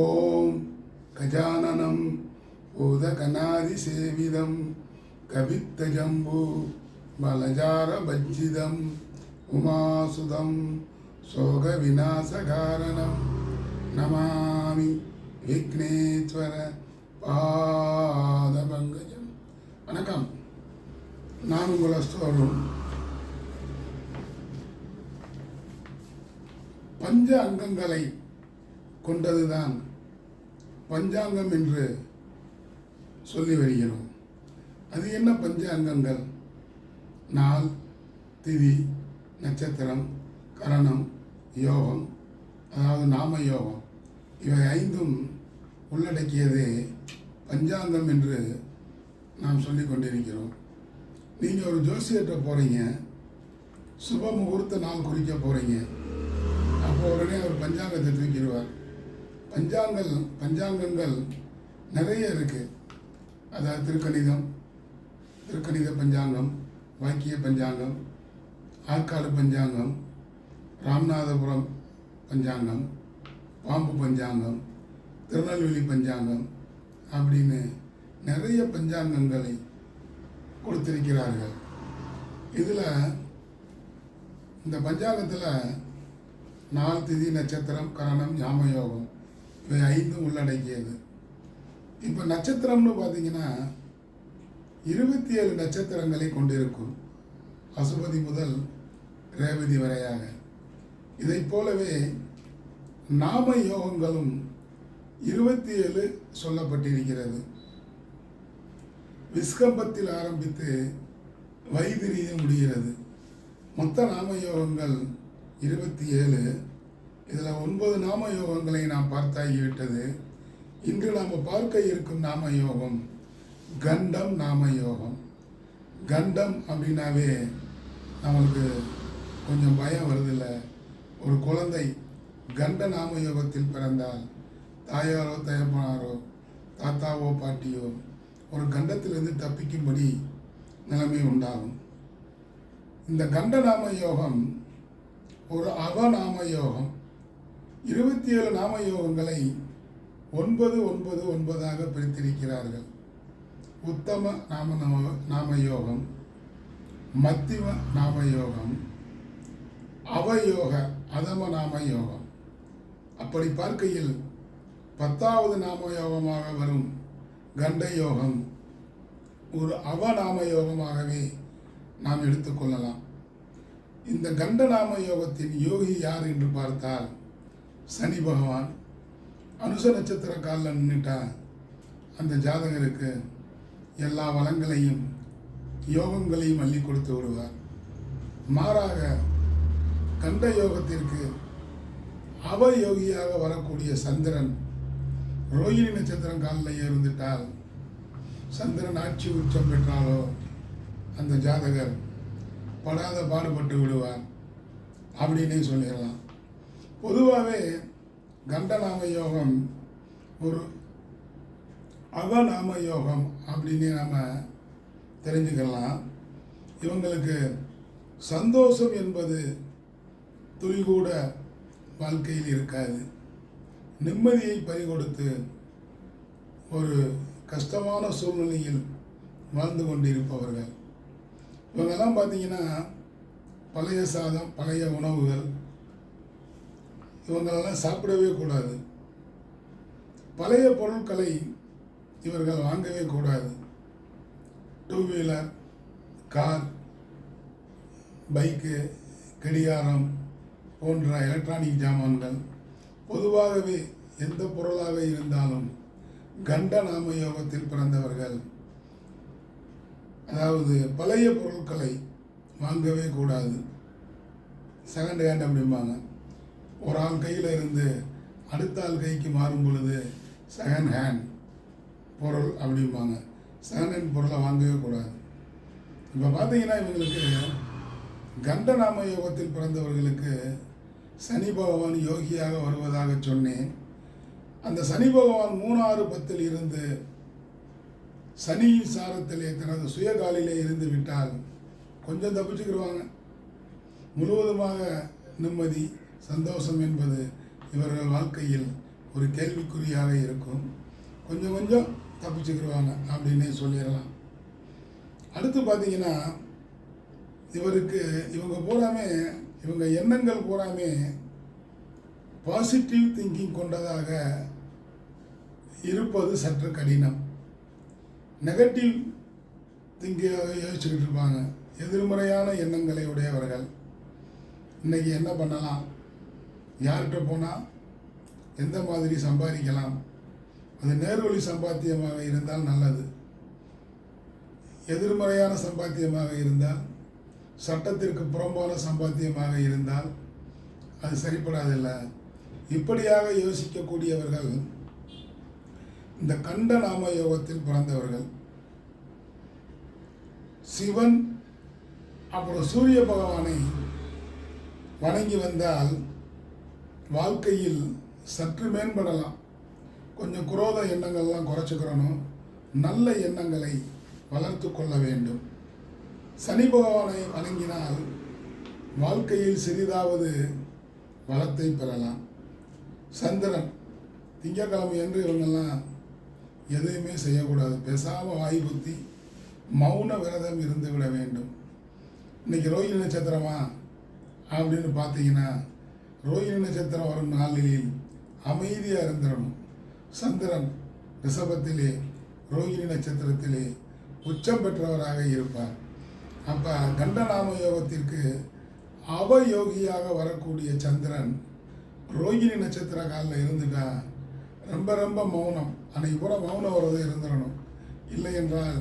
ஓம் கஜானனம் உதகநாதிசேவிதம் கவித்தஜம்பு பலஜாரபஜ்ஜிதம் உமாசுதம் சோக விநாசகாரணம் நமாமி விக்னேஸ்வர பாதபங்கஜம் வணக்கம். நான் உங்கள் அஸ்தோரும் பஞ்ச அங்கங்களை கொண்டதுதான் பஞ்சாங்கம் என்று சொல்லி வருகிறோம். அது என்ன பஞ்சாங்கங்கள்? நாள் திதி நட்சத்திரம் கரணம் யோகம் அதாவது நாம யோகம். இவை ஐந்தும் உள்ளடக்கியதே பஞ்சாங்கம் என்று நாம் சொல்லி கொண்டிருக்கிறோம். நீங்கள் ஒரு ஜோசியர்கிட்ட போகிறீங்க சுப முகூர்த்த நாள் குறிக்க போகிறீங்க அப்போ உடனே அவர் பஞ்சாங்கத்தை தூக்கிடுவார் பஞ்சாங்கல் பஞ்சாங்கங்கள் நிறைய இருக்குது அதாவது திருக்கணிதம் திருக்கணித பஞ்சாங்கம் வாக்கிய பஞ்சாங்கம் ஆற்காடு பஞ்சாங்கம் ராமநாதபுரம் பஞ்சாங்கம் பாம்பு பஞ்சாங்கம் திருநெல்வேலி பஞ்சாங்கம் அப்படின்னு நிறைய பஞ்சாங்கங்களை கொடுத்திருக்கிறார்கள். இதில் இந்த பஞ்சாங்கத்தில் நாள் திதி நட்சத்திரம் கரணம் ஞாமயோகம் இவை ஐந்தும் உள்ளடக்கியது. இப்போ நட்சத்திரம்னு பார்த்தீங்கன்னா இருபத்தி ஏழு நட்சத்திரங்களை கொண்டிருக்கும். பசுபதி முதல் ரேவதி வரையாக. இதைப் போலவே நாம யோகங்களும் இருபத்தி ஏழு சொல்லப்பட்டிருக்கிறது. விஸ்கம்பத்தில் ஆரம்பித்து வைத்திரியில் முடிகிறது. மொத்த நாம யோகங்கள் இருபத்தி ஏழு இதில் ஒன்பது நாம யோகங்களை நாம் பார்த்தாகிவிட்டது இன்று நாம் பார்க்க இருக்கும் நாம யோகம் கண்டம் நாம யோகம் கண்டம் அப்படின்னாவே நம்மளுக்கு கொஞ்சம் பயம் வருதில்ல. ஒரு குழந்தை கண்ட நாம யோகத்தில் பிறந்தால் தாயாரோ தயப்பனாரோ தாத்தாவோ பாட்டியோ ஒரு கண்டத்திலிருந்து தப்பிக்கும்படி நிலைமை உண்டாகும். இந்த கண்ட நாம யோகம் ஒரு அவநாம யோகம் இருபத்தி ஏழு நாம யோகங்களை ஒன்பது ஒன்பது ஒன்பதாக பிரித்திருக்கிறார்கள். உத்தம நாம நாமயோகம் நாம யோகம் மத்திம நாம யோகம் அவயோக அதம நாம யோகம் அப்படி பார்க்கையில் பத்தாவது நாம யோகமாக வரும் கண்ட யோகம் ஒரு அவநாம யோகமாகவே நாம் எடுத்துக்கொள்ளலாம் இந்த கண்டநாம யோகத்தின் யோகி யார் என்று பார்த்தால் சனி பகவான் அனுச நட்சத்திர காலில் நின்றுட்டா அந்த ஜாதகருக்கு எல்லா வளங்களையும் யோகங்களையும் அள்ளி கொடுத்து விடுவார். மாறாக கண்ட யோகத்திற்கு அவயோகியாக வரக்கூடிய சந்திரன் ரோகிணி நட்சத்திரம் காலில் இருந்துட்டால் சந்திரன் ஆட்சி உச்சம் பெற்றாலோ அந்த ஜாதகர் படாத பாடுபட்டு விடுவார். அப்படின்னே சொல்லிடலாம். பொதுவாகவே கண்டநாம யோகம் ஒரு அவநாம யோகம் அப்படின்னு நம்ம தெரிஞ்சுக்கலாம். இவங்களுக்கு சந்தோஷம் என்பது துளிகூட வாழ்க்கையில் இருக்காது. நிம்மதியை பறிகொடுத்து ஒரு கஷ்டமான சூழ்நிலையில் வாழ்ந்து கொண்டிருப்பவர்கள். இவங்கெல்லாம் பார்த்தீங்கன்னா பழைய சாதம் பழைய உணவுகள் இவங்களெல்லாம் சாப்பிடவே கூடாது. பழைய பொருட்களை இவர்கள் வாங்கவே கூடாது. டூ வீலர் கார் பைக்கு கடிகாரம் போன்ற எலக்ட்ரானிக் ஜாமான்கள் பொதுவாகவே எந்த பொருளாக இருந்தாலும் கண்ட நாம யோகத்தில் பிறந்தவர்கள். அதாவது பழைய பொருட்களை வாங்கவே கூடாது. செகண்ட் ஹேண்ட் அப்படிம்பாங்க. ஒரு ஆள் கையில் இருந்து அடுத்த ஆள் கைக்கு மாறும் பொழுது செகண்ட் ஹேண்ட் பொருள் அப்படிம்பாங்க. செகண்ட் ஹேண்ட் பொருளை வாங்கவே கூடாது. இப்போ பார்த்தீங்கன்னா இவங்களுக்கு கண்டநாம யோகத்தில் பிறந்தவர்களுக்கு சனி பகவான் யோகியாக வருவதாக சொன்னேன். அந்த சனி பகவான் மூணாறு பத்தில் இருந்து சனி சாரத்திலே தனது சுயகாலிலே இருந்து விட்டால் கொஞ்சம் தப்பிச்சுக்கிடுவாங்க. முழுவதுமாக நிம்மதி சந்தோஷம் என்பது இவர்கள் வாழ்க்கையில் ஒரு கேள்விக்குறியாக இருக்கும். கொஞ்சம் கொஞ்சம் தப்பிச்சுக்கிடுவாங்க அப்படின்னே சொல்லிடலாம். அடுத்து பார்த்தீங்கன்னா இவருக்கு இவங்க பூராமே இவங்க எண்ணங்கள் பூராமே பாசிட்டிவ் திங்கிங் கொண்டதாக இருப்பது சற்று கடினம். நெகட்டிவ் திங்கியாக யோசிச்சுக்கிட்டு இருப்பாங்க. எதிர்மறையான எண்ணங்களை உடையவர்கள். இன்னைக்கு என்ன பண்ணலாம்? யார்கிட்ட போனால் எந்த மாதிரி சம்பாதிக்கலாம்? அது நேர்வழி சம்பாத்தியமாக இருந்தால் நல்லது. எதிர்மறையான சம்பாத்தியமாக இருந்தால் சட்டத்திற்கு புறம்பான சம்பாத்தியமாக இருந்தால் அது சரிப்படாதில்லை. இப்படியாக யோசிக்கக்கூடியவர்கள் இந்த கண்ட நாம யோகத்தில் பிறந்தவர்கள் சிவன் அப்புறம் சூரிய பகவானை வணங்கி வந்தால் வாழ்க்கையில் சற்று மேம்படலாம். கொஞ்சம் குரோத எண்ணங்கள்லாம் குறைச்சிக்கிறணும் நல்ல எண்ணங்களை வளர்த்து கொள்ள வேண்டும். சனி பகவானை வணங்கினால் வாழ்க்கையில் சிறிதாவது வளத்தை பெறலாம். சந்திரன் திங்கட்கிழமை என்று இவங்கெல்லாம் எதையுமே செய்யக்கூடாது. பேசாமல் வாய் புத்தி மௌன விரதம் இருந்து விட வேண்டும். இன்றைக்கி ரோஹிணி நட்சத்திரமா அப்படின்னு பார்த்தீங்கன்னா ரோஹிணி நட்சத்திரம் வரும் நாளில் அமைதியாக இருந்திடணும். சந்திரன் ரிஷபத்திலே ரோகிணி நட்சத்திரத்திலே உச்சம் பெற்றவராக இருப்பார். அப்போ கண்டநாம யோகத்திற்கு அவயோகியாக வரக்கூடிய சந்திரன் ரோகிணி நட்சத்திர காலில் இருந்துட்டா ரொம்ப ரொம்ப மௌனம். அன்னைக்கு பூரா மௌனம் வரது இருந்துடணும். இல்லை என்றால்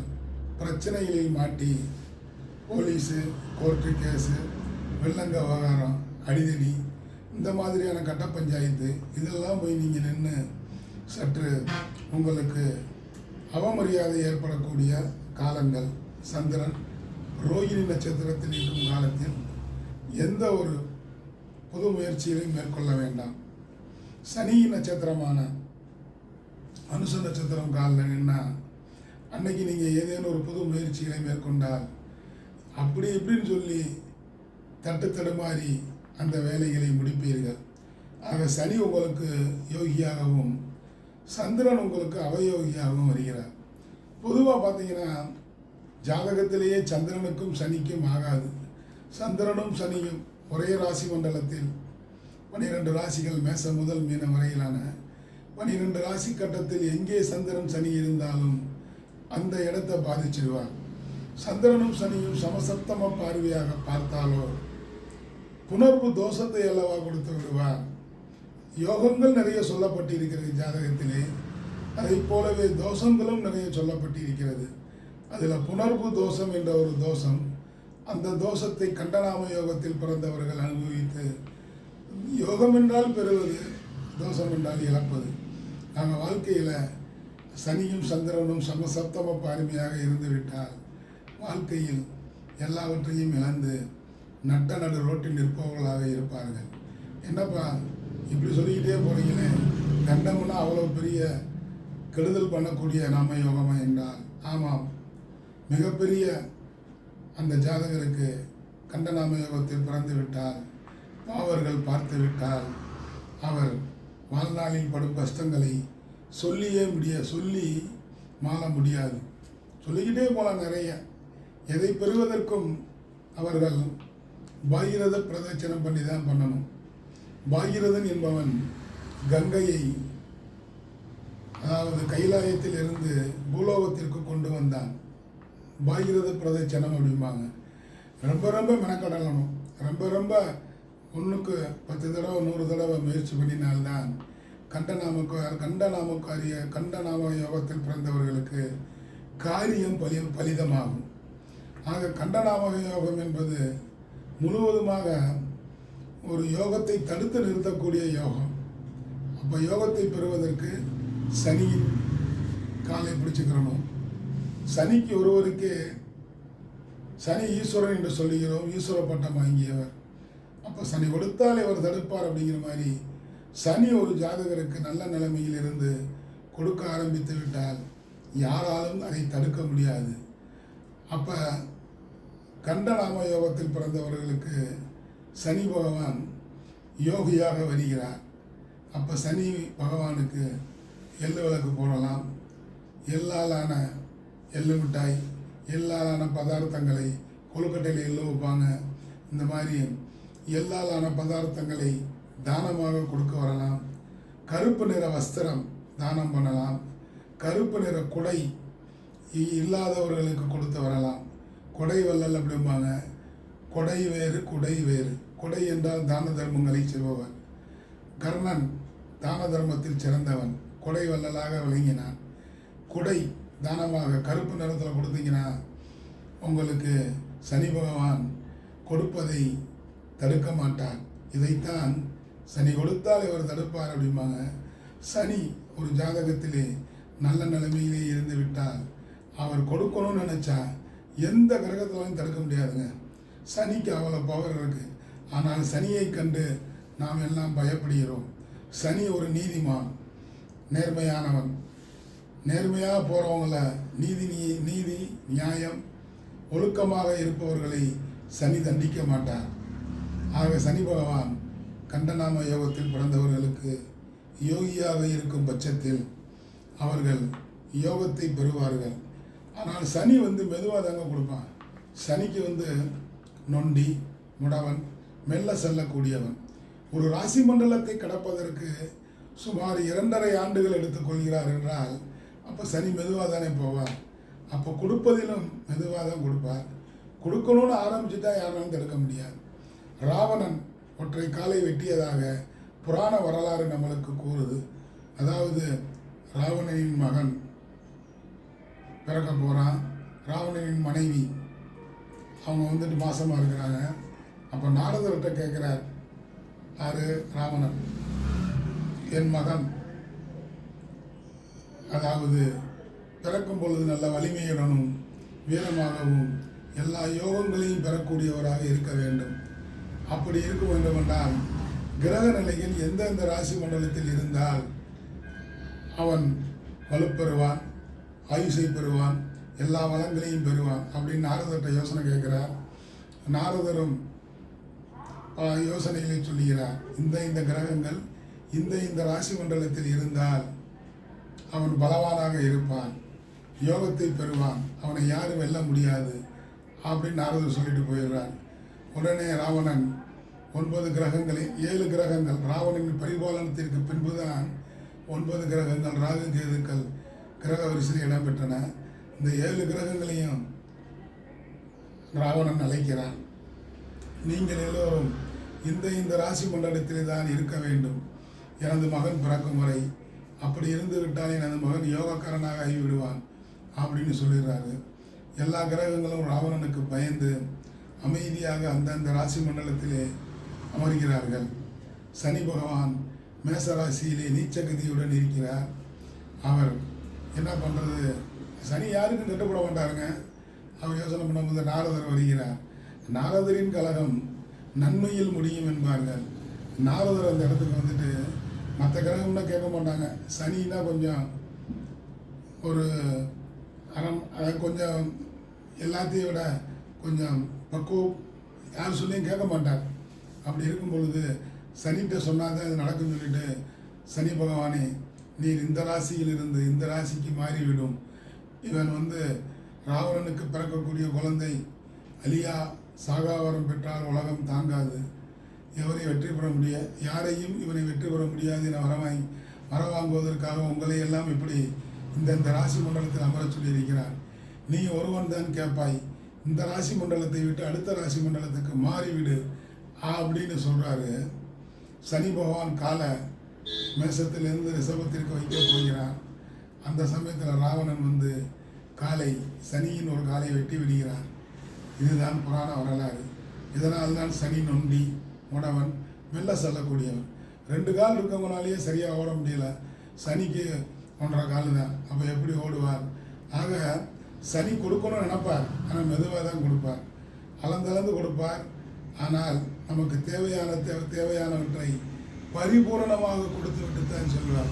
பிரச்சனைகளில் மாட்டி போலீஸு கோர்ட்டு கேஸு வெள்ளங்க விவகாரம் அடிதடி இந்த மாதிரியான கட்ட பஞ்சாயத்து இதெல்லாம் போய் நீங்கள் நின்று சற்று உங்களுக்கு அவமரியாதை ஏற்படக்கூடிய காலங்கள். சந்திரன் ரோகிணி நட்சத்திரத்தில் இருக்கும் காலத்தில் எந்த ஒரு புது முயற்சிகளையும் மேற்கொள்ள வேண்டாம். சனி நட்சத்திரமான அனுச நட்சத்திரம் காலில் நின்னா அன்னைக்கு நீங்கள் ஏதேனும் ஒரு புது முயற்சிகளை மேற்கொண்டால் அப்படி இப்படின்னு சொல்லி தட்டு தடுமாறி அந்த வேலைகளை முடிப்பீர்கள். ஆக சனி உங்களுக்கு யோகியாகவும் சந்திரன் உங்களுக்கு அவயோகியாகவும் வருகிறார். பொதுவாக பார்த்தீங்கன்னா ஜாதகத்திலேயே சந்திரனுக்கும் சனிக்கும் ஆகாது. சந்திரனும் சனியும் ஒரே ராசி மண்டலத்தில் பனிரெண்டு ராசிகள் மேச முதல் மீனம் வரையிலான பனிரெண்டு ராசி கட்டத்தில் எங்கே சந்திரன் சனி இருந்தாலும் அந்த இடத்தை பாதிச்சிடுவார். சந்திரனும் சனியும் சமசப்தம பார்வையாக பார்த்தாலோ புணர்வு தோஷத்தை அல்லவா கொடுத்து விடுவார். யோகங்கள் நிறைய சொல்லப்பட்டிருக்கிறது ஜாதகத்திலே. அதை போலவே தோஷங்களும் நிறைய சொல்லப்பட்டிருக்கிறது. அதில் புணர்வு தோஷம் என்ற ஒரு தோஷம் அந்த தோஷத்தை கண்டனாம யோகத்தில் பிறந்தவர்கள் அனுபவித்து யோகம் என்றால் பெறுவது தோஷம் என்றால் இழப்பது. நாங்கள் வாழ்க்கையில் சனியும் சந்திரனும் சமசப்தம பாருமையாக இருந்துவிட்டால் வாழ்க்கையில் எல்லாவற்றையும் இழந்து நட்ட நடு ரோட்டில் நிற்பவர்களாக இருப்பார்கள். என்னப்பா இப்படி சொல்லிக்கிட்டே போனீங்களே கண்டம்னா அவ்வளோ பெரிய கெடுதல் பண்ணக்கூடிய நாம யோகமா என்றால் ஆமாம். மிகப்பெரிய அந்த ஜாதகருக்கு கண்டநாம யோகத்தில் பிறந்து விட்டால் பாவர்கள் பார்த்து விட்டால் அவர் வாழ்நாளில் படும் கஷ்டங்களை சொல்லியே முடிய சொல்லி மாற முடியாது. சொல்லிக்கிட்டே போகலாம் நிறைய. எதை பெறுவதற்கும் அவர்கள் பாகிரத பிரதட்சணம் பண்ணி தான் பண்ணணும். பாகிரதன் என்பவன் கங்கையை அதாவது கைலாயத்தில் இருந்து பூலோகத்திற்கு கொண்டு வந்தான். பாகிரத பிரதட்சணம் அப்படிம்பாங்க. ரொம்ப ரொம்ப மெனக்கடலணும் ரொம்ப ரொம்ப ஒன்றுக்கு பத்து தடவை நூறு தடவை முயற்சி பண்ணினால்தான் கண்டநாமக்கு கண்டநாமக்காரிய கண்டநாம யோகத்தில் பிறந்தவர்களுக்கு காரியம் பலி பலிதமாகும். ஆக கண்டநாம யோகம் என்பது முழுவதுமாக ஒரு யோகத்தை தடுத்து நிறுத்தக்கூடிய யோகம். அப்போ யோகத்தை பெறுவதற்கு சனியின் காலை பிடிச்சுக்கிறணும். சனிக்கு ஒருவருக்கு சனி ஈஸ்வரன் என்று சொல்லுகிறோம். ஈஸ்வர பட்டம் வாங்கியவர். அப்போ சனி கொடுத்தால் இவர் தடுப்பார் அப்படிங்கிற மாதிரி சனி ஒரு ஜாதகருக்கு நல்ல நிலைமையில் இருந்து கொடுக்க ஆரம்பித்து விட்டால் யாராலும் அதை தடுக்க முடியாது. அப்போ கண்டநாம யோகத்தில் பிறந்தவர்களுக்கு சனி பகவான் யோகியாக வருகிறார். அப்போ சனி பகவானுக்கு எள்ளு விளக்கு போடலாம். எள்ளாலான எள்ளு மிட்டாய் எல்லாலான பதார்த்தங்களை கொழுக்கட்டையில் எள்ளு வைப்பாங்க. இந்த மாதிரி எல்லாலான பதார்த்தங்களை தானமாக கொடுக்க வரலாம். கருப்பு நிற வஸ்திரம் தானம் பண்ணலாம். கருப்பு நிற குடை இல்லாதவர்களுக்கு கொடுத்து வரலாம். கொடை வள்ளல் அப்படிம்பாங்க. கொடை வேறு குடை வேறு. கொடை என்றால் தான தர்மங்களை செய்பவர் கர்ணன் தான தர்மத்தில் சிறந்தவன். கொடை வள்ளலாக விளங்கினான். குடை தானமாக கருப்பு நிறத்தில் கொடுத்தீங்கன்னா உங்களுக்கு சனி பகவான் கொடுப்பதை தடுக்க மாட்டார். இதைத்தான் சனி கொடுத்தால் இவர் தடுப்பார் அப்படிம்பாங்க. சனி ஒரு ஜாதகத்திலே நல்ல நிலைமையிலே இருந்து விட்டால் அவர் கொடுக்கணும்னு நினச்சா எந்த கிரகத்திலும் தடுக்க முடியாதுங்க. சனிக்கு அவ்வளோ பவர் இருக்குது ஆனால் சனியை கண்டு நாம் எல்லாம் பயப்படுகிறோம். சனி ஒரு நீதிமான் நேர்மையானவன். நேர்மையாக போகிறவங்கள நீதி நீ- நீதி நியாயம் ஒழுக்கமாக இருப்பவர்களை சனி தண்டிக்க மாட்டார். ஆக சனி பகவான் கண்டநாம யோகத்தில் பிறந்தவர்களுக்கு யோகியாக இருக்கும் பட்சத்தில் அவர்கள் யோகத்தை பெறுவார்கள். ஆனால் சனி வந்து மெதுவாக தாங்க கொடுப்பான். சனிக்கு வந்து நொண்டி முடவன் மெல்ல செல்லக்கூடியவன். ஒரு ராசி மண்டலத்தை கடப்பதற்கு சுமார் இரண்டரை ஆண்டுகள் எடுத்துக்கொள்கிறார் என்றால் அப்போ சனி மெதுவாக தானே போவார். அப்போ கொடுப்பதிலும் மெதுவாக தான் கொடுப்பார். கொடுக்கணும்னு ஆரம்பிச்சுட்டா யாராலும் தடுக்க முடியாது. ராவணன் ஒற்றை காலை வெட்டியதாக புராண வரலாறு நம்மளுக்கு கூறுது. அதாவது ராவணனின் மகன் பிறக்க போகிறான் ராவணனின் மனைவி. அவங்க வந்துட்டு மாசமாக இருக்கிறாங்க. அப்போ நாரதர்கிட்ட கேட்குறார் யாரு? ராவணன். என் மகன். அதாவது பிறக்கும் பொழுது நல்ல வலிமையுடனும் வீரமாகவும் எல்லா யோகங்களையும் பெறக்கூடியவராக இருக்க வேண்டும். அப்படி இருக்க வேண்டும் என்றால் கிரக நிலையில் எந்தெந்த ராசி மண்டலத்தில் இருந்தால் அவன் வலுப்பெறுவான். ஆயுசை பெறுவான் எல்லா வளங்களையும் பெறுவான் அப்படின்னு நாரதர்கிட்ட யோசனை கேட்குறார். நாரதரும் யோசனைகளை சொல்லுகிறார் இந்த இந்த கிரகங்கள் இந்த இந்த ராசி மண்டலத்தில் இருந்தால் அவன் பலவானாக இருப்பான் யோகத்தை பெறுவான் அவனை யாரும் வெல்ல முடியாது அப்படின்னு நாரதர் சொல்லிட்டு போயிடுறார். உடனே ராவணன் ஒன்பது கிரகங்களை ஏழு கிரகங்கள் ராவணனின் பரிபாலனத்திற்கு பின்புதான் ஒன்பது கிரகங்கள் ராகு கேதுக்கள் கிரக வரிசையில் இடம்பெற்றன இந்த ஏழு கிரகங்களையும் ராவணன் அழைக்கிறான். நீங்கள் எல்லோரும் இந்த இந்த ராசி மண்டலத்திலே தான் இருக்க வேண்டும். எனது மகன் பிறக்கும் வரை அப்படி இருந்து விட்டால் எனது மகன் யோகக்காரனாக ஆகிவிடுவான் அப்படின்னு சொல்லிடுறாரு. எல்லா கிரகங்களும் ராவணனுக்கு பயந்து அமைதியாக அந்தந்த ராசி மண்டலத்திலே அமர்கிறார்கள். சனி பகவான் மேச ராசியிலே நீச்சகதியுடன் இருக்கிறார். அவர் என்ன பண்ணுறது சனி யாருக்கும் போட மாட்டாருங்க. அவர் யோசனை பண்ணும்போது நாரதர் வருகிறார். நாரதரின் கழகம் நன்மையில் முடியும் என்பார்கள். நாரதர் அந்த இடத்துக்கு வந்துட்டு மற்ற கிரகம்னா கேட்க மாட்டாங்க. சனின்னா கொஞ்சம் ஒரு அறம் அதாவது கொஞ்சம் எல்லாத்தையும் விட கொஞ்சம் பக்குவம். யார் சொல்லியும் கேட்க மாட்டார். அப்படி இருக்கும் பொழுது சனிகிட்ட சொன்னால் தான் இது நடக்கும்னு சொல்லிட்டு சனி பகவானே நீர் இந்த ராசியில் இருந்து இந்த ராசிக்கு மாறிவிடும். இவன் வந்து ராவணனுக்கு பிறக்கக்கூடிய குழந்தை. அலியா சாகாவரம் பெற்றால் உலகம் தாங்காது. எவரை வெற்றி பெற முடிய யாரையும் இவனை வெற்றி பெற முடியாது என வரவாய் வரவாங்குவதற்காக உங்களை எல்லாம் இப்படி இந்த இந்த ராசி மண்டலத்தில் அமர சொல்லியிருக்கிறார். நீ ஒருவன் தான் கேட்பாய். இந்த ராசி மண்டலத்தை விட்டு அடுத்த ராசி மண்டலத்துக்கு மாறிவிடு. அப்படின்னு சொல்கிறாரு சனி பகவான் காலை மேசத்திலிருந்து ரிஷபத்திற்கு வைக்க போகிறான். அந்த சமயத்தில் ராவணன் வந்து காலை சனியின் ஒரு காலை வெட்டி விடுகிறான். இதுதான் புராண வரலாறு. இதனால் தான் சனி நொண்டி உடவன் மெல்ல செல்லக்கூடியவன். ரெண்டு கால் இருக்கவங்களாலேயே சரியாக ஓட முடியல. சனிக்கு ஒன்றரை கால் தான் அப்போ எப்படி ஓடுவார்? ஆக சனி கொடுக்கணும்னு நினைப்பார். ஆனால் மெதுவாக தான் கொடுப்பார். அளந்தளந்து கொடுப்பார். ஆனால் நமக்கு தேவையான தேவை தேவையானவற்றை பரிபூரணமாக கொடுத்து விட்டு தான் சொல்வார்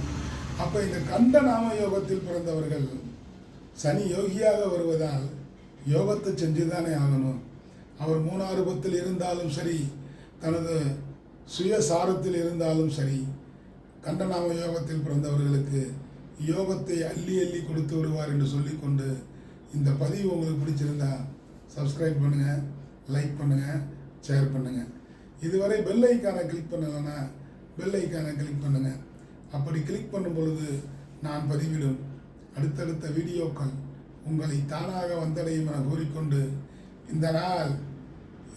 அப்போ இந்த கண்ட நாம யோகத்தில் பிறந்தவர்கள் சனி யோகியாக வருவதால் யோகத்தை செஞ்சுதானே ஆகணும். அவர் மூணாறுபத்தில் இருந்தாலும் சரி தனது சுயசாரத்தில் இருந்தாலும் சரி கண்டநாம யோகத்தில் பிறந்தவர்களுக்கு யோகத்தை அள்ளி அள்ளி கொடுத்து விடுவார் என்று சொல்லிக்கொண்டு இந்த பதிவு உங்களுக்கு பிடிச்சிருந்தா சப்ஸ்கிரைப் பண்ணுங்கள் லைக் பண்ணுங்கள் ஷேர் பண்ணுங்கள் இதுவரை பெல் ஐக்கானை கிளிக் பண்ணலைன்னா பெல் ஐக்கானை கிளிக் பண்ணுங்கள் அப்படி கிளிக் பண்ணும் பொழுது நான் பதிவிடும். அடுத்தடுத்த வீடியோக்கள் உங்களை தானாக வந்தடையும் என கூறிக்கொண்டு இந்த நாள்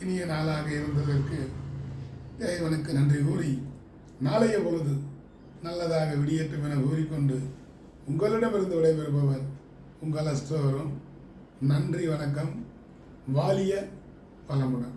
இனிய நாளாக இருந்ததற்கு இறைவனுக்கு நன்றி கூறி நாளைய பொழுது நல்லதாக விடியட்டும் என கூறிக்கொண்டு உங்களிடமிருந்து விடைபெறுபவர் உங்கள் அஸ்தோரும் நன்றி வணக்கம். வாலிய பலமுடன்